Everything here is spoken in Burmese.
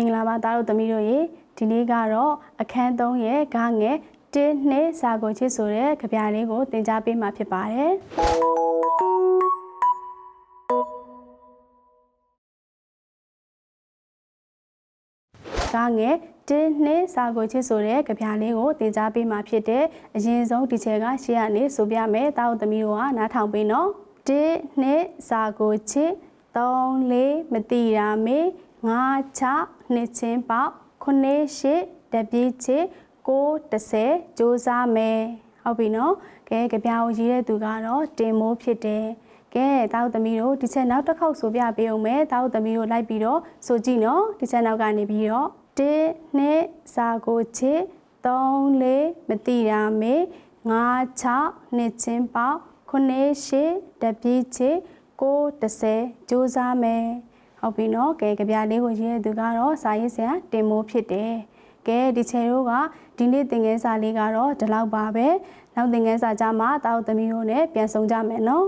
င်္ဂလာပါသားတို့သမီးတို့ရေဒီနေ့ကတော့အခန်း3ရဲ့ဂငယ်1နှစ်စာကိုချစ်ဆိုတဲ့ကြပြလေးကိုသင်ကြားပေးမှာဖြစ်ပါတယ်ဂငယ်1နှစ်စာကိုချစ်ဆိုတဲ့ကြပြလေးကိုသင်ကြားပေးမှာဖြစ်တဲ့အရင်ဆုံးဒီချက်ကရှေ့ကနေဆိုပြမယ်သားတို့သမီးတို့ကနားထောင်ပေးနော်1နှစ်စာကိုချစ်3လေးမတိရာမေ 5 6နှစ်ချင်းပေါက်9ရှစ်တပြည့်ချစ်9 30စူးစမ်းမယ်ဟုတ်ပြီနော်ကဲကြပြာကိုရေးတဲ့သူကတော့တင်မိုးဖြစ်တယ်ကဲတောက်သမီးတို့ဒီချက်နောက်တစ်ခေါက်ဆိုပြပေးအောင်မယ်တောက်သမီးတို့လိုက်ပြီးတော့ဆိုကြည့်နော်ဒီချက်နောက်ကနေပြီးတော့1နှစ်စာကိုချစ်3လေးမတိတာမေ5 6နှစ်ချင်းပေါက်9ရှစ်တပြည့်ချစ်9 30စူးစမ်းမယ် ဟုတ်ပြီနော်ကဲကြပြလေးကိုရေးတဲ့သူကတော့စာရေးဆရာတင်မိုးဖြစ်တယ်ကဲဒီချေတို့ကဒီနေ့သင်ခန်းစာလေးကတော့ဒီလောက်ပါပဲနောက်သင်ခန်းစာကြမှာတောက်သမီးတို့နဲ့ပြန်ဆုံကြမယ်နော်